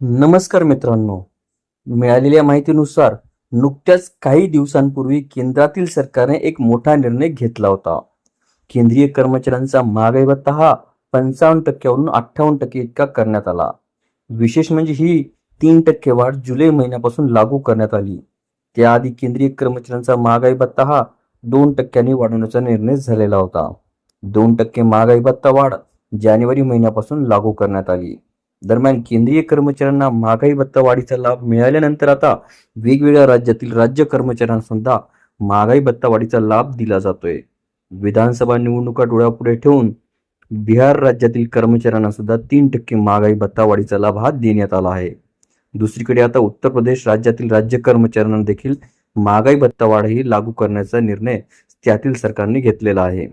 नमस्कार मित्रांनो. मिळालेल्या माहितीनुसार नुकत्याच काही दिवसांपूर्वी केंद्रातील सरकारने एक मोठा निर्णय घेतला होता. केंद्रीय कर्मचाऱ्यांचा महागाई भत्ता हा पंचावन्न टक्क्यावरून अठ्ठावन्न टक्के इतका करण्यात आला. विशेष म्हणजे ही तीन टक्के वाढ जुलै महिन्यापासून लागू करण्यात आली. त्याआधी केंद्रीय कर्मचाऱ्यांचा महागाई भत्ता हा दोन टक्क्यांनी वाढवण्याचा निर्णय झालेला होता. दोन टक्के महागाई भत्ता वाढ जानेवारी महिन्यापासून लागू करण्यात आली. दरम्यान केंद्रीय कर्मचाऱ्यांना महागाई भत्ता वाढीचा लाभ मिळाल्यानंतर आता वेगवेगळ्या राज्यातील राज्य कर्मचाऱ्यांना सुद्धा महागाई भत्ता वाढीचा लाभ दिला जातोय. विधानसभा निवडणुका डोळ्यापुढे ठेवून बिहार राज्यातील कर्मचाऱ्यांना सुद्धा तीन टक्के महागाई भत्ता वाढीचा लाभ हा देण्यात आला आहे. दुसरीकडे आता उत्तर प्रदेश राज्यातील राज्य कर्मचाऱ्यांना देखील महागाई भत्ता वाढ ही लागू करण्याचा निर्णय त्यातील सरकारने घेतलेला आहे.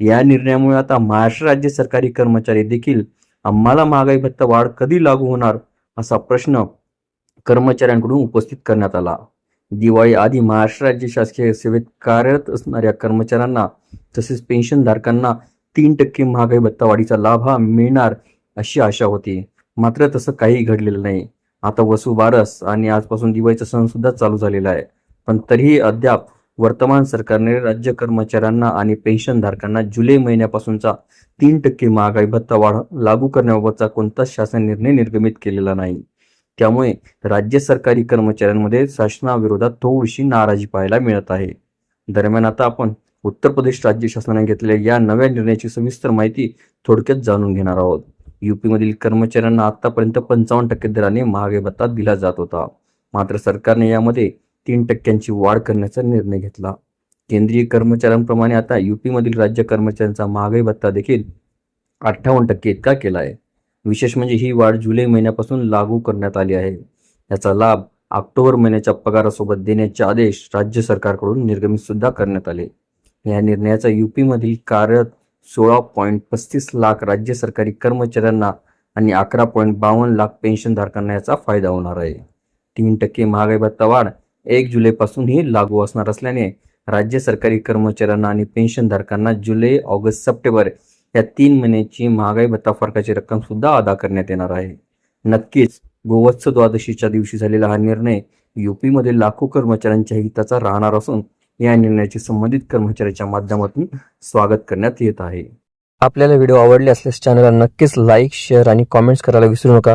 या निर्णयामुळे आता महाराष्ट्र राज्य सरकारी कर्मचारी देखील आम्हाला महागाई भत्ता वाढ कधी लागू होणार असा प्रश्न कर्मचाऱ्यांकडून उपस्थित करण्यात आला. दिवाळी आधी महाराष्ट्र राज्य शासकीय सेवेत कार्यरत असणाऱ्या कर्मचाऱ्यांना तसेच पेन्शनधारकांना तीन टक्के महागाई भत्ता वाढीचा लाभ हा मिळणार अशी आशा होती. मात्र तसं काही घडलेलं नाही. आता वसू बारस आणि आजपासून दिवाळीचा सण सुद्धा चालू झालेला आहे. पण तरीही अद्याप वर्तमान सरकारने राज्य कर्मचाऱ्यांना आणि पेन्शनधारकांना जुलै महिन्यापासूनचा तीन टक्के महागाई भत्ता वाढ लागू करण्याबाबतचा कोणताच शासन निर्णय निर्गमित केलेला नाही? त्यामुळे राज्य सरकारी कर्मचाऱ्यांमध्ये शासनाविरोधात थोडीशी नाराजी पाहायला मिळत आहे. दरम्यान आता आपण उत्तर प्रदेश राज्य शासनाने घेतलेल्या या नव्या निर्णयाची सविस्तर माहिती थोडक्यात जाणून घेणार आहोत. युपीमधील कर्मचाऱ्यांना आतापर्यंत पंचावन्न टक्के दराने महागाई भत्ता दिला जात होता. मात्र सरकारने यामध्ये तीन टक्क्यांची वाढ करण्याचा निर्णय घेतला. केंद्रीय कर्मचाऱ्यांप्रमाणे आता युपीमधील राज्य कर्मचाऱ्यांचा महागाई भत्ता देखील अठ्ठावन्न टक्के इतका केला आहे विशेष म्हणजे ही वाढ जुलै महिन्यापासून लागू करण्यात आली आहे. याचा लाभ ऑक्टोबर महिन्याच्या पगारासोबत देण्याचे आदेश राज्य सरकारकडून निर्गमित सुद्धा करण्यात आले. या निर्णयाचा युपीमधील कार्यरत सोळा पॉईंट पस्तीस लाख राज्य सरकारी कर्मचाऱ्यांना आणि अकरा पॉईंट बावन्न लाख पेन्शनधारकांना याचा फायदा होणार आहे. तीन टक्के महागाई भत्ता वाढ एक जुलैपासूनही लागू असणार असल्याने राज्य सरकारी कर्मचाऱ्यांना आणि पेन्शनधारकांना जुलै ऑगस्ट सप्टेंबर या तीन महिन्याची महागाई भत्ता फरकाची रक्कम सुद्धा अदा करण्यात येणार आहे. नक्कीच गोवत्स द्वादशीच्या दिवशी झालेला हा निर्णय युपीमध्ये लाखो कर्मचाऱ्यांच्या हिताचा राहणार असून या निर्णयाचे संबंधित कर्मचाऱ्याच्या माध्यमातून स्वागत करण्यात येत आहे. आपल्याला व्हिडिओ आवडले असल्यास चॅनलला नक्कीच लाईक शेअर आणि कॉमेंट्स करायला विसरू नका.